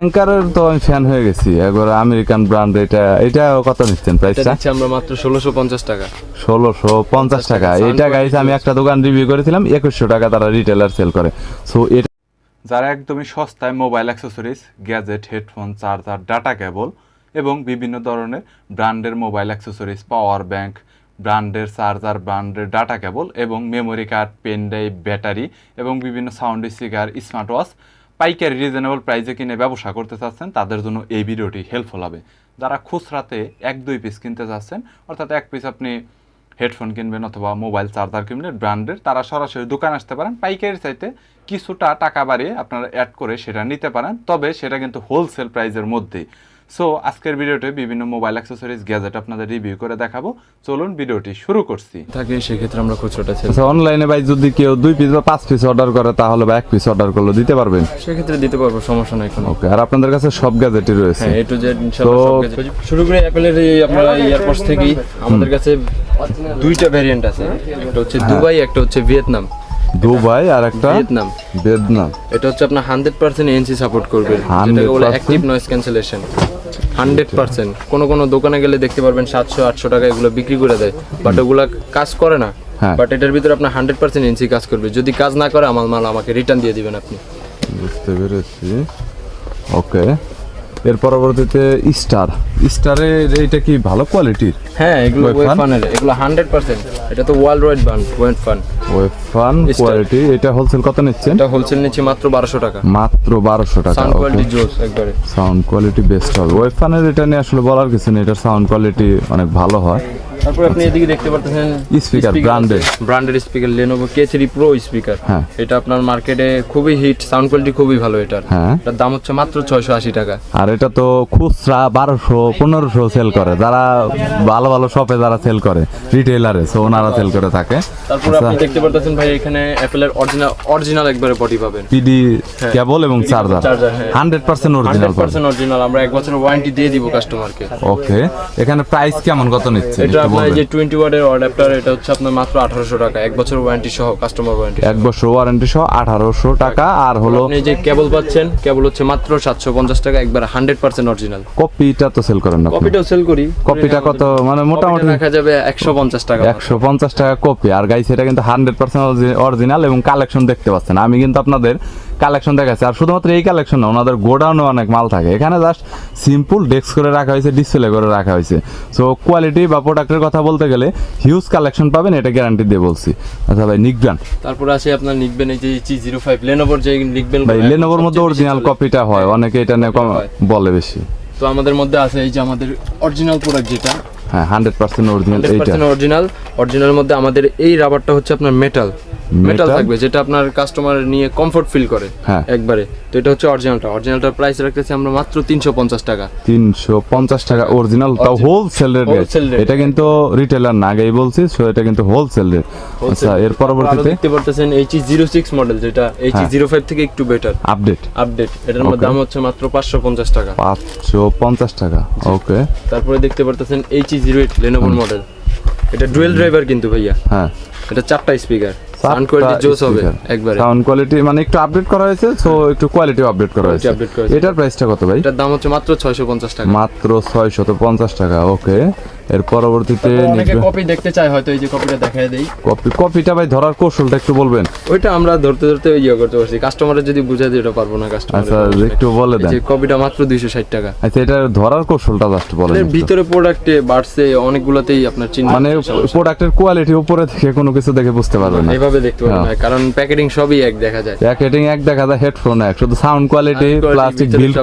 অ্যাঙ্কারের তো আমি ফ্যান হয়ে গেছি। একবার আমেরিকান ব্র্যান্ড এটা এটা কত নিচ্ছেন এটা প্রাইসটা দিচ্ছি আমরা মাত্র ষোলোশো পঞ্চাশ টাকা। ষোলোশো পঞ্চাশ টাকা। এটা গাইছে আমি একটা দোকান রিভিউ করেছিলাম একুশশো টাকা তারা রিটেলার সেল করে। সো এটা যারা একদমই সস্তায় mobile accessories gadget headphone charger data cable এবং বিভিন্ন ধরনের ব্র্যান্ডের মোবাইল অ্যাক্সেসরিজ পাওয়ার ব্যাংক ব্র্যান্ডের চার্জার ব্র্যান্ডের ডাটা কেবল এবং memory card pen drive battery এবং বিভিন্ন সাউন্ড স্পিকার স্মার্ট ওয়াচ পাইকারি রিজনেবল প্রাইসে কিনে ব্যবসা করতে চাচ্ছেন, তাদের জন্য এই ভিডিওটি হেল্পফুল হবে। যারা খুচরাতে এক, দুই পিস কিনতে চাচ্ছেন, অর্থাৎ এক পিস আপনি হেডফোন কিনবেন অথবা মোবাইল চার্জার কিনবেন ব্র্যান্ডের তারা সরাসরি দোকান আসতে পারেন। পাইকারি চাইতে কিছুটা টাকা বাড়িয়ে আপনারা অ্যাড করে সেটা নিতে পারেন, তবে সেটা কিন্তু হোলসেল প্রাইজের মধ্যেই। সো আজকের ভিডিওতে বিভিন্ন মোবাইল অ্যাক্সেসরিজ গ্যাজেট আপনাদের রিভিউ করে দেখাবো। চলুন ভিডিওটি শুরু করছি। থাকে সেক্ষেত্রে আমরা খুচরোটা ছেড়ে আচ্ছা অনলাইনে ভাই যদি কেউ দুই পিস বা পাঁচ পিস অর্ডার করে তাহলে বা এক পিস অর্ডার করলে দিতে পারবেন? সেক্ষেত্রে দিতে পারব সমস্যা নাই কোনো। ওকে আর আপনাদের কাছে সব গ্যাজেটই রয়েছে। হ্যাঁ এ টু জেড তো- শুরু করে অ্যাপেলের এই আপনার এয়ারপোর্টস থেকেই। আমাদের কাছে দুইটা ভ্যারিয়েন্ট আছে। একটা হচ্ছে দুবাই একটা হচ্ছে ভিয়েতনাম। দুবাই আর একটা ভিয়েতনাম। ভিয়েতনাম। এটা হচ্ছে আপনার হান্ড্রেড পার্সেন্ট এনসি সাপোর্ট করবে। যেটাকে বলে 100% active noise cancellation hundred percent. কোনো কোনো দোকানে গেলে দেখতে পারবেন সাতশো আটশো টাকা এগুলো বিক্রি করে দেয়। বাট ওগুলো কাজ করে না। হ্যাঁ। বাট এটার ভিতরে আপনার হান্ড্রেড পার্সেন্ট এনসি কাজ করবে। যদি কাজ না করে আমার মাল আমাকে রিটার্ন দিয়ে দিবেন আপনি। বুঝতে পেরেছি। ওকে এর পরবর্তীতে স্টার স্টারে এটা কি ভালো কোয়ালিটির হ্যাঁ এগুলো Wave ওয়েব fan? ফানের এগুলো হান্ড্রেড পার্সেন্ট এটা তো ওয়ার্ল্ড ওয়াইড ব্র্যান্ড ওয়েফান ওয়েফান কোয়ালিটি এটা হোলসেল কত নিচ্ছেন? এটা হোলসেল নিচ্ছে মাত্র বারোশো টাকা। মাত্র বারোশো টাকা সাউন্ড কোয়ালিটি জোস একবারে। সাউন্ড কোয়ালিটি বেস্ট হবে। ওয়েফানের এটা নিয়ে আসলে বলার কিছু নেই এটা সাউন্ড কোয়ালিটি অনেক ভালো হয়। তারপর আপনি এদিকে দেখতে পারতেছেন Speaker, branded। Branded speaker K three pro speaker হ্যাঁ। এটা আপনার মার্কেটে খুবই হিট সাউন্ড কোয়ালিটি খুবই ভালো এটার। হ্যাঁ। এটার দাম হচ্ছে মাত্র ছয়শো আশি টাকা। আর এটা তো খুচরা বারোশো পনেরোশো সেল করে। যারা ভালো ভালো শপে যারা সেল করে রিটেলারে সো ওনারা সেল করে থাকে। তারপর আপনি দেখতে পারতেছেন ভাই এখানে অ্যাপেলের অরিজিনাল অরিজিনাল একবারে বডি পাবেন। পিডি কেবল এবং চার্জার charger, হ্যাঁ। Hundred percent original hundred percent original আমরা এক বছরের ওয়ারেন্টি দিয়ে দিব কাস্টমারকে ওকে এখানে প্রাইস কেমন? কত নিচ্ছে? এটা আপনার যে টোয়েন্টি ওয়ার্ডের অ্যাডাপ্টার এটা হচ্ছে আপনার মাত্র আঠারোশো টাকা। এক বছর ওয়ারেন্টি সহ কাস্টমার ওয়ারেন্টি এক বছর ওয়ারেন্টি সহ আঠারোশো টাকা আর হলো আপনি যে কেবল পাচ্ছেন কেবল হচ্ছে মাত্র সাতশো পঞ্চাশ টাকা একবার হান্ড্রেড পার্সেন্ট অরিজিনাল কপিটা তো সেল করেন না কপিটাও সেল করি কপিটা কত? মানে মোটামুটি রাখা যাবে একশো পঞ্চাশ টাকা একশো পঞ্চাশ টাকা কপি। আর গাইস এটা কিন্তু হান্ড্রেড পার্সেন্ট অরিজিনাল এবং কালেকশন দেখতে পাচ্ছেন। আমি কিন্তু আপনাদের কালেকশন দেখাচ্ছি। আর শুধুমাত্র এই কালেকশন না ওনাদের গোডাউনে অনেক মাল থাকে। এখানে জাস্ট সিম্পল ডেস্ক করে রাখা হয়েছে ডিসপ্লে করে রাখা হয়েছে। সো কোয়ালিটি বা প্রোডাক্টের কথা বলতে গেলে হিউজ কালেকশন পাবেন এটা গ্যারান্টি দিয়ে বলছি। আচ্ছা ভাই নিকব্রান তারপর আছে আপনার লিখবেন এই যে জি জিরো ফাইভ লেনোভোর যে লিখবেন ভাই লেনোভোর মধ্যে অরিজিনাল কপিটা হয় অনেকে এটা নিয়ে বলে বেশি। তো আমাদের মধ্যে আছে এই যে আমাদের অরিজিনাল প্রোডাক্ট যেটা। হ্যাঁ hundred percent original original original মধ্যে আমাদের এই রাবারটা হচ্ছে আপনার মেটাল মেটাল থাকবে যেটা আপনার কাস্টমার নিয়ে কমফোর্ট ফিল করে হ্যাঁ। একবারে। তো এটা হচ্ছে অরিজিনালটা অরিজিনালটার প্রাইস রাখতেছি আমরা মাত্র তিনশো পঞ্চাশ টাকা। তিনশো পঞ্চাশ টাকা অরিজিনাল তাও হোলসেল রেট। এটা কিন্তু রিটেলার না আগেই বলছি সো এটা কিন্তু হোলসেল রেট আচ্ছা এর পরবর্তীতে? দেখতে পারতেছেন এইচ জিরো সিক্স মডেল যেটা এইচ হ্যাঁ। জিরো ফাইভ থেকে একটু বেটার আপডেট আপডেট এটার মধ্যে দাম হচ্ছে মাত্র পাঁচশো পঞ্চাশ টাকা। পাঁচশো পঞ্চাশ টাকা ওকে তারপরে দেখতে পারতেছেন এইচ জিরো এইট লেনোভোর মডেল এটা ডুয়েল ড্রাইভার কিন্তু ভাইয়া। হ্যাঁ। এটা চারটা স্পিকার সাউন্ড কোয়ালিটি জোস হবে একবারে। সাউন্ড কোয়ালিটি মানে একটু আপডেট করা হয়েছে সো একটু কোয়ালিটি আপডেট করা হয়েছে। এটার প্রাইসটা কত ভাই? এটার দাম হচ্ছে মাত্র ছয়শো পঞ্চাশ টাকা। মাত্র ছয়শত পঞ্চাশ টাকা ওকে এর পরবর্তীতে অনেকে কপি দেখতে চায় হয়তো এই যে কপিটা দেখায় দেই। কপি কপিটা ভাই ধরার কৌশলটা একটু বলবেন? ওইটা আমরা ধরতে ধরতে ইয়ে করতে পারছি। কাস্টমারের যদি বুঝাই দিই ওটা পারব না কাস্টমার আচ্ছা একটু বলে দেন। যে কপিটা মাত্র দুইশো ষাট টাকা। আচ্ছা এটা ধরার কৌশলটা জাস্ট বলেন এর। ভিতরে প্রোডাক্টে বাড়ছে অনেকগুলোতেই আপনার চিহ্ন মানে প্রোডাক্টের কোয়ালিটি উপরে থেকে কোনো কিছু দেখে বুঝতে পারবেন না। এইভাবে দেখতে পারবেন হ্যাঁ। না কারণ প্যাকেটিং সবই এক দেখা যায়। প্যাকেটিং এক দেখা যায় হেডফোন এক। শুধু সাউন্ড কোয়ালিটি প্লাস্টিক বিল্ড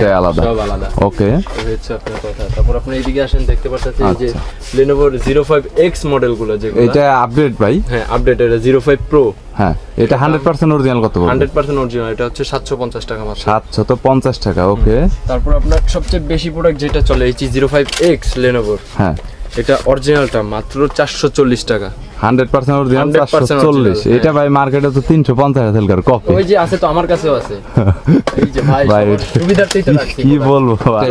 হ্যাঁ, আলাদা। সব আলাদা। ওকে হচ্ছে আপনার কথা। তারপর আপনি এইদিকে আসেন দেখতে পাচ্ছেন যে। লেনোভোর জিরো ফাইভ এক্স মডেলগুলো যে এটা আপডেট ভাই। হ্যাঁ আপডেট এটা জিরো ফাইভ প্রো হ্যাঁ এটা হান্ড্রেড পার্সেন্ট অরিজিনাল কত হান্ড্রেড পার্সেন্ট অরিজিনাল এটা হচ্ছে সাতশো পঞ্চাশ টাকা মাত্র। সাতশত পঞ্চাশ টাকা ওকে তারপর আপনার সবচেয়ে বেশি প্রোডাক্ট যেটা চলে এইচ জিরো ফাইভ এক্স লেনোভোর হ্যাঁ। এটা অরিজিনালটা মাত্র চারশো চল্লিশ টাকা। হান্ড্রেড পার্সেন্ট অরিজিনাল চারশো চল্লিশ। এটা ভাই মার্কেটে তো তিনশো পঞ্চাশ করে কপি ওই যে আছে তো আমার কাছেও আছে। ভাই কি বলব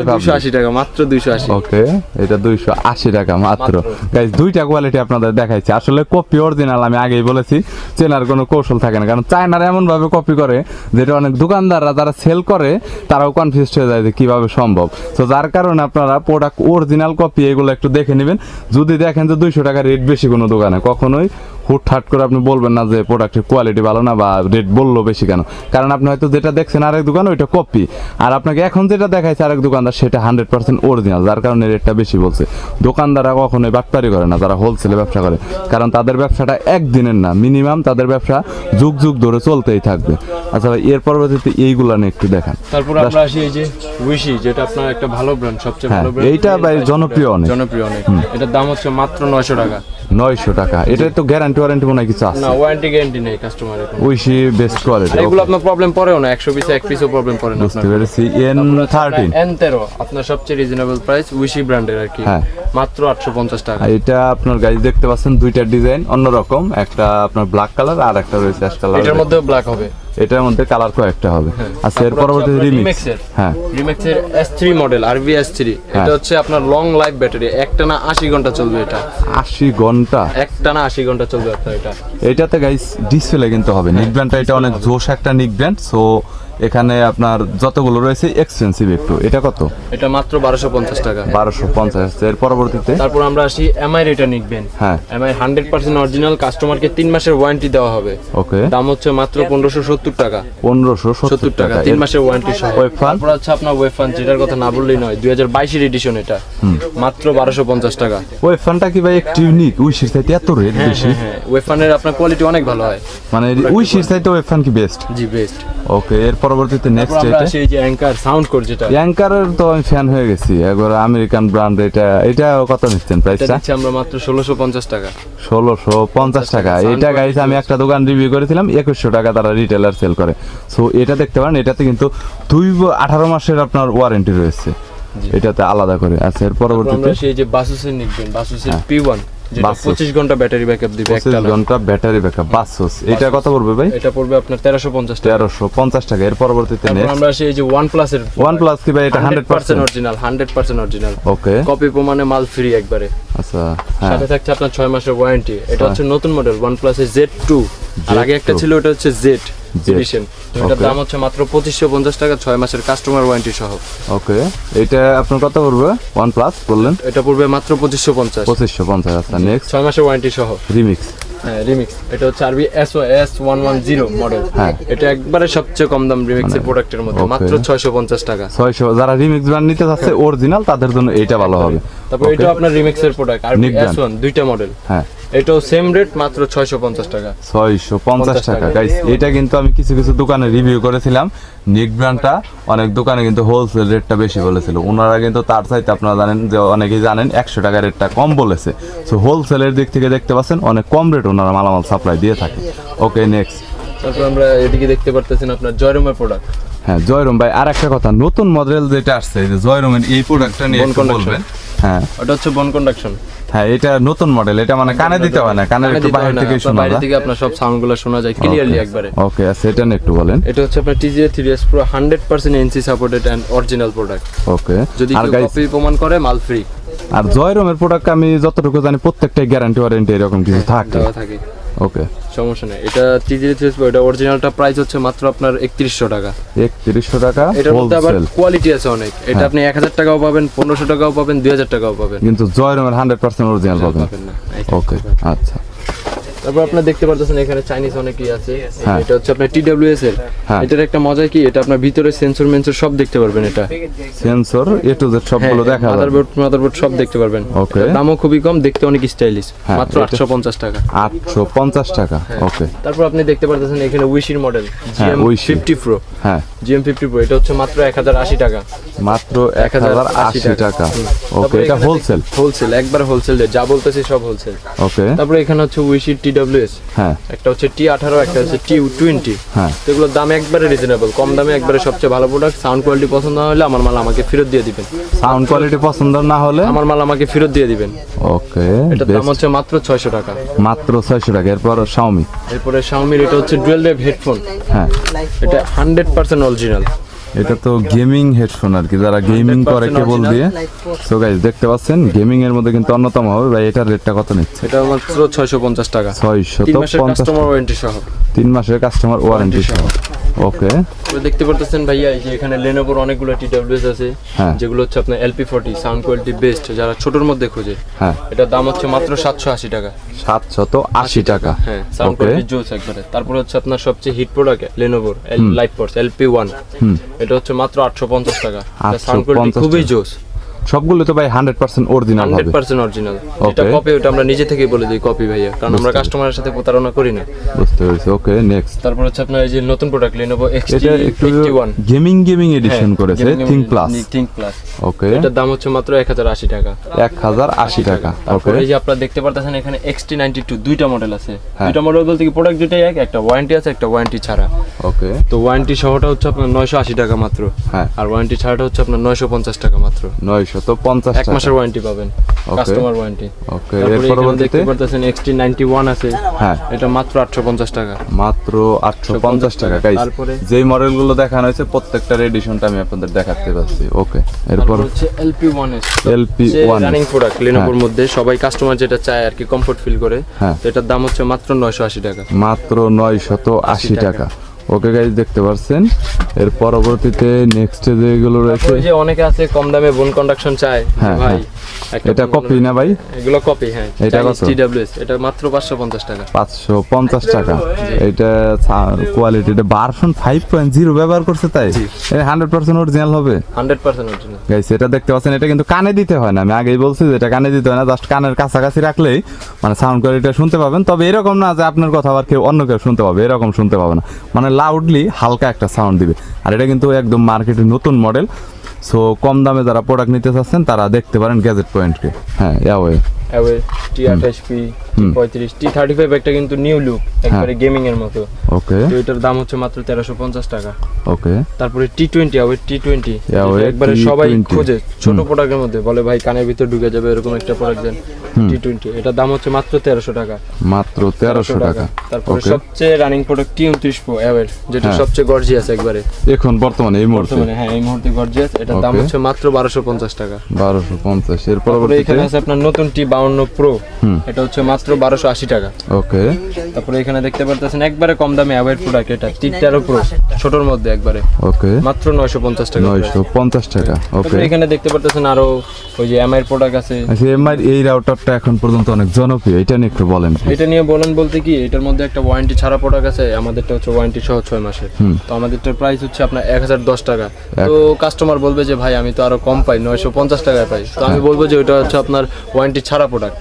দুশো আশি টাকা মাত্র আশি। ওকে এটা দুইশো আশি টাকা মাত্র। গাইজ দুইটা কোয়ালিটি আপনাদের দেখাইছি। আসলে কপি অরিজিনাল আমি আগেই বলেছি চেনার কোনো কৌশল থাকে না। কারণ চায়নার এমন ভাবে কপি করে যেটা অনেক দোকানদাররা যারা সেল করে তারাও কনফিউজ হয়ে যায় যে কীভাবে সম্ভব। তো যার কারণে আপনারা প্রোডাক্ট অরিজিনাল কপি এগুলো একটু দেখে নেবেন। যদি দেখেন যে দুইশো টাকা রেট বেশি কোনো দোকানে কখনোই হুটহাট করে আপনি বলবেন না যে প্রোডাক্টের কোয়ালিটি ভালো না বা রেট বলল বেশি কেন? কারণ আপনি হয়তো যেটা দেখছেন আরেক দোকান ওইটা কপি আর আপনাকে এখন যেটা দেখাইছে আরেক দোকানদার সেটা হান্ড্রেড পার্সেন্ট অরিজিনাল যার কারণে রেটটা বেশি বলছে। দোকানদাররা কখনোই বাটপারি করে না যারা হোলসেলে ব্যবসা করে। কারণ তাদের ব্যবসাটা একদিনের না মিনিমাম তাদের ব্যবসা যুগ যুগ ধরে চলতেই থাকবে। আচ্ছা ভাই এর পরবর্তীতে এইগুলা নিয়ে একটু দেখান। তারপর আমরা আসি এই যে উইশি যেটা আপনার একটা ভালো ব্র্যান্ড সবচেয়ে ভালো ব্র্যান্ড এইটা ভাই জনপ্রিয় অনেক। জনপ্রিয় অনেক। এটার দাম হচ্ছে মাত্র নয়শো টাকা। নয়শো টাকা। এটা তো গ্যারান্টি ওয়ারেন্টি মনে কিছু আছে? না ওয়ারেন্টি গ্যারান্টি নেই কাস্টমারের বেস্ট কোয়ালিটি এগুলো আপনার প্রবলেম পড়েও না একশো পিসে এক পিসও প্রবলেম পড়ে না বুঝতে পেরেছি। এন থার্টিন এন তেরো আপনার সবচেয়ে রিজনেবল প্রাইস উইশি ব্র্যান্ডের আর কি। হ্যাঁ। মাত্র আটশো পঞ্চাশ টাকা। এটা আপনার গাড়ি দেখতে পাচ্ছেন দুইটা ডিজাইন অন্যরকম একটা আপনার ব্ল্যাক কালার আর একটা রয়েছে অ্যাশ কালার এটার মধ্যেও ব্ল্যাক হবে। এটার মধ্যে কালার কয়েকটা হবে। আচ্ছা এর পরবর্তী রিমিক্স হ্যাঁ। রিমেক্সের S three model R V S three হ্যাঁ। এটা হচ্ছে আপনার লং লাইফ ব্যাটারি একটা না আশি ঘণ্টা চলবে এটা। আশি ঘণ্টা? একটা না আশি ঘণ্টা চলবে আপনার এটা। এটাতে গাইস ডিসপ্লে কিন্তু হবে। নিক ব্র্যান্ডটা এটা অনেক জোশ একটা নিক ব্র্যান্ড সো এখানে আপনার যতগুলো রয়েছে এক্সপেন্সিভ একটু। এটা কত? এটা মাত্র বারোশো পঞ্চাশ টাকা। বারোশো পঞ্চাশ এর পরবর্তীতে? তারপর আমরা আসি এমআই রেটা নিকবেন হ্যাঁ। এমআই হান্ড্রেড পার্সেন্ট অরিজিনাল কাস্টমারকে তিন মাসের ওয়ারেন্টি দেওয়া হবে। ওকে দাম হচ্ছে মাত্র পনেরোশো সত্তর টাকা। পনেরোশো সত্তর টাকা। তিন মাসের ওয়ারেন্টি সহ। তারপর হচ্ছে আপনার ওয়েব ফান যেটার কথা না বললেই নয় দুই হাজার বাইশের এডিশন এটা। মাত্র বারোশো পঞ্চাশ টাকা। ওই ফ্যানটা কি ভাই একটু ইউনিক উইশির চাইতে এত রেট বেশি? হ্যাঁ ওয়েব ফানের আপনার কোয়ালিটি অনেক ভালো হয়। মানে উইশির চাইতে ওয়েব ফ্যান কি বেস্ট জি বেস্ট ওকে এর পরবর্তীতে নেক্সট এটা আসি এই যে অ্যাঙ্কার সাউন্ড যেটা। ইয়াঙ্কারের তো আমি ফ্যান হয়ে গেছি। একবার আমেরিকান ব্র্যান্ড এটা এটা কত নিচ্ছেন প্রাইসটা দিচ্ছি আমরা মাত্র ষোলোশো পঞ্চাশ টাকা। ষোলোশো পঞ্চাশ টাকা। এটা গাইস আমি একটা দোকান রিভিউ করেছিলাম একুশশো টাকা তারা রিটেলার সেল করে। সো এটা দেখতে পারেন এটাতে কিন্তু দুই ব- আঠারো মাসের আপনার ওয়ারেন্টি রয়েছে। এটাতে আলাদা করে। আচ্ছা এর পরবর্তীতে? সেই যে বাসুসের নিকবেন বাসুসের পি ওয়ান যেটা Basus। পঁচিশ ঘণ্টা ব্যাটারি ব্যাকআপ দিবে পঁচিশ একটা ঘণ্টা ব্যাটারি ব্যাকআপ বাসোস এটা কত পড়বে ভাই? এটা পড়বে আপনার তেরোশো পঞ্চাশ টাকা। তেরোশো পঞ্চাশ টাকা এর পরবর্তীতে নেক্সট আমরা আসি এই যে প্লাসের ওয়ান প্লাস কি ভাই এটা hundred percent original hundred percent original okay copy প্রমাণে মাল ফ্রি একবারে। আচ্ছা হ্যাঁ। সাথে থাকছে আপনার ছয় মাসের ওয়ারেন্টি এটা হচ্ছে নতুন মডেল ওয়ান প্লাসের জেড টু আর আগে একটা ছিল ওটা হচ্ছে জেড Z, এডিশন এটার দাম হচ্ছে মাত্র পঁচিশশো পঞ্চাশ টাকা ছয় মাসের কাস্টমার ওয়ারেন্টি সহ। ওকে এটা আপনার কত পড়বে? ওয়ান প্লাস বললেন? এটা পড়বে মাত্র পঁচিশশো পঞ্চাশ। পঁচিশশো পঞ্চাশ আচ্ছা নেক্সট ছয় মাসের ওয়ারেন্টি সহ। রিমিক্স হ্যাঁ রিমিক্স এটা হচ্ছে RB S O S one one zero model হ্যাঁ। এটা একবারে সবচেয়ে কম দাম রিমিক্সের প্রোডাক্টের মধ্যে। মাত্র ছয়শো পঞ্চাশ টাকা। ছয়শো যারা রিমিক্স ব্র্যান্ড নিতে চাচ্ছে অরিজিনাল তাদের জন্য এইটা ভালো হবে। তারপর. এটাও আপনার রিমিক্সের প্রোডাক্ট Nick এস ওয়ান দুইটা মডেল হ্যাঁ। এটাও সেম রেট মাত্র ছয়শো পঞ্চাশ টাকা। ছয়শো পঞ্চাশ টাকা। টাকা। গাইস এটা কিন্তু আমি কিছু কিছু দোকানে রিভিউ করেছিলাম। নিক ব্র্যান্ডটা অনেক দোকানে কিন্তু হোলসেল রেটটা বেশি বলেছিল। ওনারা কিন্তু তার চাইতে আপনারা জানেন যে অনেকেই জানেন একশো টাকা রেটটা কম বলেছে। সো হোলসেলের দিক থেকে দেখতে পাচ্ছেন অনেক কম রেট ওনারা মালামাল সাপ্লাই দিয়ে থাকে। ওকে নেক্সট তারপর আমরা এদিকে দেখতে পারতেছেন আপনার জয়রমের প্রোডাক্ট হ্যাঁ জয়রম ভাই আর একটা কথা। নতুন মডেল যেটা আসছে এই যে জয়রমের এই প্রোডাক্টটা নিয়ে বলবেন। হ্যাঁ। ওটা হচ্ছে বন কন্ডাকশন হ্যাঁ এটা নতুন মডেল এটা মানে কানে দিতে হয় না কানের একটু বাইরে থেকে শোনা বাইরে থেকে আপনার সব সাউন্ড শোনা যায় ক্লিয়ারলি একবারে। ওকে সেটা নিয়ে একটু বলেন। এটা হচ্ছে আপনার TGA three S pro hundred percent NC supported and original product okay যদি আর কপি প্রমাণ করে মাল ফ্রি আর জয়রমের প্রোডাক্ট আমি যতটুকু জানি প্রত্যেকটাই গ্যারান্টি ওয়ারেন্টি এরকম কিছু থাকে। থাকে। ওকে সমস্যা নেই। এটা এস এটা অরিজিনালটা প্রাইস হচ্ছে মাত্র আপনার একত্রিশশো টাকা। একত্রিশশো টাকা এটার মধ্যে আবার কোয়ালিটি আছে অনেক। এটা হ্যাঁ। আপনি এক হাজার টাকাও পাবেন পনেরোশো টাকাও পাবেন দুই হাজার টাকাও পাবেন। কিন্তু জয়রমের হান্ড্রেড পার্সেন্ট অরিজিনাল পাবেন। ওকে আচ্ছা। তারপর আপনার দেখতে পারতেছেন এখানে চাইনিজ অনেকই আছে। হ্যাঁ। এটা হচ্ছে আপনার টিডব্লিউএস এর। হ্যাঁ। এটার একটা মজা কি? এটা আপনার ভিতরে সেন্সর মেন্সর সব দেখতে পারবেন এটা। সেন্সর এ টু জেড সবগুলো দেখা যাবে। মাদারবোর্ড মাদারবোর্ড সব দেখতে পারবেন. এটার দামও খুবই কম দেখতে অনেক স্টাইলিশ হ্যাঁ, মাত্র এটা- আটশো পঞ্চাশ টাকা। আটশো পঞ্চাশ টাকা ওকে তারপর আপনি দেখতে পারতেছেন এখানে উইশির মডেল জিএম Wish-ই। ফিফটি প্রো হ্যাঁ। জিএম ফিফটি প্রো এটা হচ্ছে মাত্র এক হাজার আশি টাকা। মাত্র এক হাজার আশি টাকা। ওকে এটা হোলসেল হোলসেল একবার হোলসেল যা বলতেছি সব হোলসেল ওকে তারপরে এখানে হচ্ছে উইশির টি ডাব্লিউএস হ্যাঁ। একটা হচ্ছে টি আঠারো একটা হচ্ছে টি টোয়েন্টি হ্যাঁ। তো এগুলোর দাম একবারে রিজনেবল কম দামে একবারে সবচেয়ে ভালো প্রোডাক্ট সাউন্ড কোয়ালিটি পছন্দ না হলে আমার মাল আমাকে ফেরত দিয়ে দিবেন। সাউন্ড কোয়ালিটি পছন্দ না হলে? আমার মাল আমাকে ফেরত দিয়ে দিবেন। ওকে এটার দাম হচ্ছে মাত্র ছয়শো টাকা। মাত্র ছয়শো টাকা এরপর শাওমি এরপরে শাওমির এটা হচ্ছে ডুয়েল ওয়েভ হেডফোন হ্যাঁ। এটা হান্ড্রেড পার্সেন্ট অরিজিনাল এটা তো গেমিং হেডফোন আর কি যারা গেমিং করে কেবল দিয়ে। সো গাইজ দেখতে পাচ্ছেন গেমিং এর মধ্যে কিন্তু অন্যতম হবে। ভাই এটার রেটটা কত নিচ্ছে? এটা মাত্র ছয়শো পঞ্চাশ টাকা। ছয়শো তিন তো মাসের পঞ্চাশ কাস্টমার ওয়ারেন্টি সহ। তিন মাসের কাস্টমার ওয়ারেন্টি সহ। ওকে দেখতে পারতেছেন ভাইয়া এই যে এখানে লেনোভোর অনেকগুলো টিডব্লিউএস আছে হ্যাঁ। যেগুলো হচ্ছে আপনার LP forty sound quality best যারা ছোটোর মধ্যে খোঁজে হ্যাঁ। এটার দাম হচ্ছে মাত্র সাতশো আশি টাকা। সাতশো তো আশি টাকা। হ্যাঁ সাউন্ড কোয়ালিটি জোস একবারে। তারপরে হচ্ছে আপনার সবচেয়ে হিট প্রোডাক্ট লেনোভোর লাইট ফোর্স এলপি ওয়ান এটা হচ্ছে মাত্র আটশো পঞ্চাশ টাকা সাউন্ড কোয়ালিটি খুবই। জোস সবগুলো তো ভাই হান্ড্রেড পার্সেন্ট অরিজিনাল হান্ড্রেড হবে পার্সেন্ট অরিজিনাল যেটা Okay. কপি ওটা আমরা নিজে থেকেই বলে দিই কপি ভাইয়া কারণ আমরা কাস্টমারের সাথে প্রতারণা করি না। বুঝতে পেরেছি। ওকে নেক্সট তারপর হচ্ছে আপনার এই যে নতুন প্রোডাক্ট এটা একটু গেমিং গেমিং এডিশন করেছে think plus think plus okay এটার দাম হচ্ছে মাত্র এক হাজার আশি টাকা। এক হাজার আশি টাকা। ওকে এই যে আপনারা দেখতে পারতেছেন এখানে এক্সটি নাইনটি টু দুইটা মডেল আছে। হ্যাঁ। দুইটা মডেল বলতে কি প্রোডাক্ট দুইটাই এক একটা ওয়ারেন্টি আছে একটা ওয়ারেন্টি ছাড়া। ওকে তো ওয়ারেন্টি সহটা হচ্ছে আপনার নয়শো আশি টাকা মাত্র। হ্যাঁ। আর ওয়ারেন্টি ছাড়াটা হচ্ছে আপনার নয়শো পঞ্চাশ টাকা মাত্র। নয়শো তো পঞ্চাশ এক মাসের ওয়ারেন্টি পাবেন কাস্টমার ওয়ারেন্টি ওকে এর পরবর্তীতে? দেখতে পারতেছেন এক্সটি নাইনটি ওয়ান আছে। হ্যাঁ। এটা মাত্র আটশো পঞ্চাশ টাকা। মাত্র আটশো পঞ্চাশ টাকা। গাইস তারপরে- যেই মডেলগুলো দেখানো হয়েছে প্রত্যেকটার এডিশনটা আমি আপনাদের দেখাতে পারছি। ওকে এরপর হচ্ছে এলপি ওয়ান এস এলপি যে ওয়ান রানিং প্রোডাক্ট লেনোভোর মধ্যে। সবাই কাস্টমার যেটা চায় আর কি কমফোর্ট ফিল করে হ্যাঁ। তো এটার দাম হচ্ছে মাত্র নয়শো আশি টাকা। মাত্র নয়শত আশি টাকা। ওকে গাইজ দেখতে পাচ্ছেন এর পরবর্তীতে নেক্সট যেগুলো রয়েছে যে অনেকে আছে কম দামে বোন কন্ডাকশন চায়। হ্যাঁ, ভাই হ্যাঁ। এটা কপি না ভাই? এগুলো কপি হ্যাঁ। এটা কত? টিডব্লিউএস এটা মাত্র পাঁচশো পঞ্চাশ টাকা। পাঁচশো পঞ্চাশ টাকা। এটা কোয়ালিটি এটা ভার্সন ফাইভ পয়েন্ট জিরো ব্যবহার করছে তাই? এটা হান্ড্রেড পার্সেন্ট অরিজিনাল হবে। হান্ড্রেড পার্সেন্ট অরিজিনাল গাইস এটা দেখতে পাচ্ছেন এটা কিন্তু কানে দিতে হয় না। আমি আগেই বলছি যে এটা কানে দিতে হয় না জাস্ট কানের কাছাকাছি রাখলেই মানে সাউন্ড কোয়ালিটিটা শুনতে পাবেন। তবে এরকম না যে আপনার কথা আবার কেউ অন্য কেউ শুনতে পাবে এরকম শুনতে পাবে না। মানে লাউডলি হালকা একটা সাউন্ড দিবে। আর এটা কিন্তু একদম মার্কেটের নতুন মডেল সো কম দামে যারা প্রোডাক্ট নিতে চাচ্ছেন, তারা দেখতে পারেন গ্যাজেট পয়েন্টকে হ্যাঁ অ্যাওয়ে অ্যাওয়ে পি পঁয়ত্রিশ টি থার্টি ফাইভ একটা কিন্তু নিউ লুক একবারে গেমিং এর মতো। ওকে তো এটার দাম হচ্ছে মাত্র তেরোশো পঞ্চাশ টাকা। ওকে তারপরে টি টোয়েন্টি টি টোয়েন্টি একবারে সবাই খোঁজে ছোট প্রোডাক্টের মধ্যে বলে ভাই কানের ভিতর ঢুকে যাবে এরকম একটা প্রোডাক্ট দেন। টি টোয়েন্টি এটার দাম হচ্ছে মাত্র তেরোশো টাকা। মাত্র তেরোশো টাকা। তারপরে সবচেয়ে রানিং প্রোডাক্ট টি উনত্রিশ প্রো অ্যাওয়ের যেটা হ্যাঁ। সবচেয়ে গর্জিয়াস একবারে। এখন বর্তমানে এই মুহূর্তে? বর্তমানে হ্যাঁ এই মুহূর্তে গর্জিয়াস এটার দাম হচ্ছে মাত্র বারোশো পঞ্চাশ টাকা। বারোশো পঞ্চাশ। এর তারপরে পরবর্তীতে? এখানে আছে আপনার নতুন টি বাউন্ন প্রো এটা হচ্ছে মাত্র বারোশো আশি টাকা। ওকে। তারপরে এখানে দেখতে পারতেছেন একবারে কম দামে অ্যাওয়ের প্রোডাক্ট এটা তেরো প্রো ছোটোর মধ্যে একবারে। ওকে। মাত্র নয়শো পঞ্চাশ টাকা নয়শো পঞ্চাশ টাকা ওকে। এখানে দেখতে পারতেছেন আরও ওই যে এমআই প্রোডাক্ট আছে। আচ্ছা এমআই এই রাউটারটা এখন পর্যন্ত অনেক জনপ্রিয় এটা নিয়ে একটু বলেন। এটা নিয়ে বলেন বলতে কি এটার মধ্যে একটা ওয়ারেন্টি ছাড়া প্রোডাক্ট আছে আমাদেরটা হচ্ছে ওয়ারেন্টি সহ ছয় মাসের তো আমাদেরটার প্রাইস হচ্ছে আপনার এক হাজার দশ টাকা। তো কাস্টমার বলবে যে ভাই আমি তো আরও কম পাই নয়শো পঞ্চাশ টাকায় পাই। তো আমি বলব যে ওইটা হচ্ছে আপনার ওয়ারেন্টি ছাড়া প্রোডাক্ট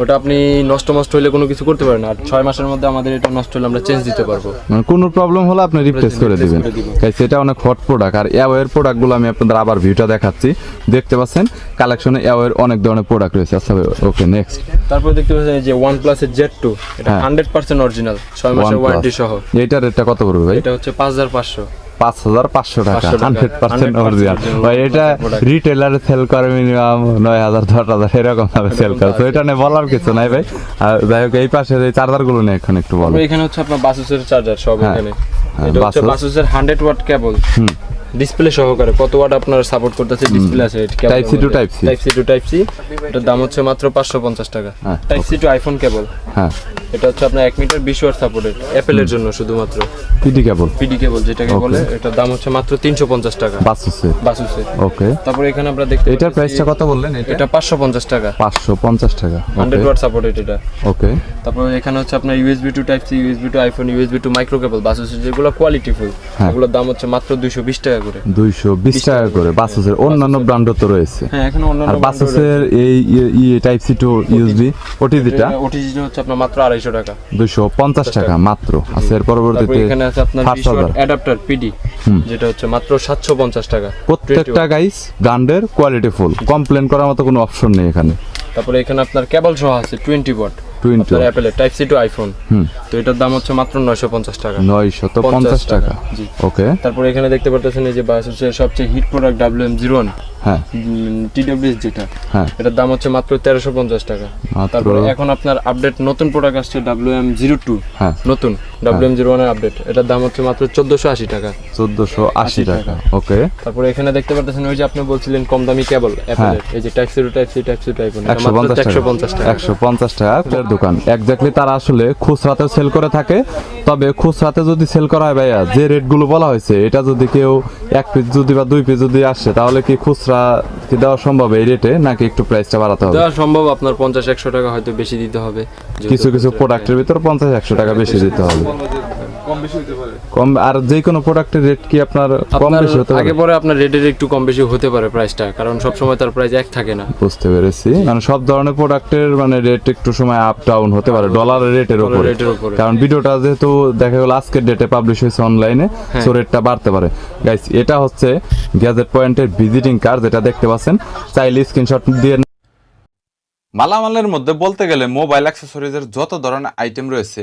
ওটা আপনি নষ্ট নষ্ট হলে কোনো কিছু করতে পারেন আর ছয় মাসের মধ্যে আমাদের এটা নষ্ট হলে আমরা চেঞ্জ দিতে পারব। মানে কোনো প্রবলেম হলে আপনি রিপ্লেস করে দিবেন। গাইস এটা অনেক হট প্রোডাক্ট আর অ্যাওয়ের প্রোডাক্টগুলো আমি আপনাদের আবার ভিউটা দেখাচ্ছি। দেখতে পাচ্ছেন? কালেকশনে অ্যাওয়ের অনেক ধরনের প্রোডাক্ট রয়েছে। আচ্ছা ওকে নেক্সট তারপরে দেখতে পাচ্ছেন এই যে ওয়ান প্লাসের জেড টু এটা। হান্ড্রেড পার্সেন্ট অরিজিনাল ছয় মাসের ওয়ারেন্টি সহ। এইটার রেটটা কত পড়বে ভাই? এটা হচ্ছে পাঁচ হাজার পাঁচশো। পাঁচ হাজার পাঁচশো টাকা। হান্ড্রেড পার্সেন্ট অরিজিনাল ভাই এটা। রিটেলারে সেল করে মিনিমাম নয় হাজার দশ হাজার এরকম ভাবে সেল করে। তো এটা নিয়ে বলার কিছু নাই ভাই। আর যাই হোক এই পাশে এই চার্জারগুলো নিয়ে এখন একটু বলো। এখানে হচ্ছে আপনার বাসুসের চার্জার সব হ্যাঁ। এখানে। হ্যাঁ, এটা হচ্ছে বাসুসের হান্ড্রেড ওয়াট কেবল ডিসপ্লে সহকারে কত ওয়াট আপনার সাপোর্ট করতেছে? ডিসপ্লে আছে Type C to Type C। Type C to type C এটার দাম হচ্ছে মাত্র পাঁচশো পঞ্চাশ টাকা। Type C to iPhone cable. হ্যাঁ। এটা হচ্ছে আপনার এক মিটার বিশ ওয়াট সাপোর্টেড অ্যাপেলের জন্য শুধুমাত্র। PD cable? পিডি কেবল যেটাকে বলে এটার দাম হচ্ছে মাত্র তিনশো পঞ্চাশ টাকা। বাসুসে বাসুসের। ওকে তারপরে এখানে আমরা দেখতে এটার প্রাইসটা কত বললেন এটা? এটা পাঁচশো পঞ্চাশ টাকা। পাঁচশো পঞ্চাশ টাকা। হান্ড্রেড ওয়াট সাপোর্টেড এটা। ওকে তারপরে এখানে হচ্ছে আপনার USB to type C USB to iPhone USB to micro cable Baseus যেগুলো কোয়ালিটি ফুল হ্যাঁ। ওগুলোর দাম হচ্ছে মাত্র দুইশো বিশ টাকা করে। টাকা করে। বাসুসের অন্যান্য ব্র্যান্ডও তো রয়েছে। হ্যাঁ এখন অন্যান্য বাসুসের এই ই টাইপ সি টু ইউএসবি ওটিজিটা ওটিজি হচ্ছে আপনার মাত্র আড়াইশো টাকা। দুইশো পঞ্চাশ টাকা মাত্র। এর পরবর্তীতে এখানে আছে আপনার ফার্স্ট বিশ ওয়াট হাজার অ্যাডাপ্টার পিডি যেটা হচ্ছে মাত্র সাতশো পঞ্চাশ টাকা। প্রত্যেকটা গাইস ব্র্যান্ডের কোয়ালিটি ফুল কমপ্লেন করার মতো কোনো অপশন নেই এখানে। তারপরে এখানে আপনার কেবল সহ আছে টোয়েন্টি ওয়াট টু অ্যাপেলের টাইপ সি টু আইফোন তো এটার দাম হচ্ছে মাত্র নয়শো পঞ্চাশ টাকা। নয়শত পঞ্চাশ টাকা। জি। ওকে তারপর এখানে দেখতে পারতেছেন এই যে বাস হচ্ছে সবচেয়ে hit product W M zero one হ্যাঁ। টিডব্লিউএস যেটা। হ্যাঁ। এটার দাম হচ্ছে মাত্র তেরোশো পঞ্চাশ টাকা। তারপরে এখন আপনার আপডেট নতুন প্রোডাক্ট আসছে ডাব্লিউ এম জিরো টু হ্যাঁ। নতুন। ডাব্লিউ এম জিরো ওয়ানের আপডেট এটার দাম হচ্ছে মাত্র চোদ্দোশো আশি টাকা। চোদ্দশো আশি টাকা। ওকে। তারপরে এখানে দেখতে পাচ্ছেন ওই যে আপনি বলছিলেন কম দামি কেবল অ্যাপেলের এই যে type C type C type C type. একশো পঞ্চাশ টাকা। একশো পঞ্চাশ টাকা। দোকান। একজাক্টলি তারা আসলে খুচরাতে সেল করে থাকে। তবে খুচরাতে যদি সেল করা হয় ভাইয়া যে রেটগুলো বলা হয়েছে এটা যদি কেউ এক পিস যদি বা দুই পিস যদি আসে তাহলে কি খুচরা কি দেওয়া সম্ভব এই রেটে নাকি একটু প্রাইসটা বাড়াতে হবে? দেওয়া সম্ভব আপনার পঞ্চাশ একশো টাকা হয়তো বেশি দিতে হবে। কিছু কিছু প্রোডাক্টের ভিতরে পঞ্চাশ একশো টাকা বেশি দিতে হবে। কম আর যে কোনো প্রোডাক্টের রেট কি আপনার কম বেশি হতে পারে? আগে পরে আপনার রেটের একটু কম বেশি হতে পারে প্রাইসটা কারণ সব সময় তার প্রাইস এক থাকে না। বুঝতে পেরেছি। মানে সব ধরনের প্রোডাক্টের মানে রেট একটু সময় আপ ডাউন হতে পারে ডলারের রেটের উপরে। এর উপরে। কারণ ভিডিওটা যেহেতু দেখা গেল আজকের ডেটে পাবলিশ হয়েছে অনলাইনে। সো রেটটা বাড়তে পারে। গাইস এটা হচ্ছে গ্যাজেট পয়েন্টের ভিজিটিং কার্ড যেটা দেখতে পাচ্ছেন। চাইলে স্ক্রিনশট দিয়ে মালামালের মধ্যে বলতে গেলে মোবাইল অ্যাক্সেসরিজের যত ধরনের আইটেম রয়েছে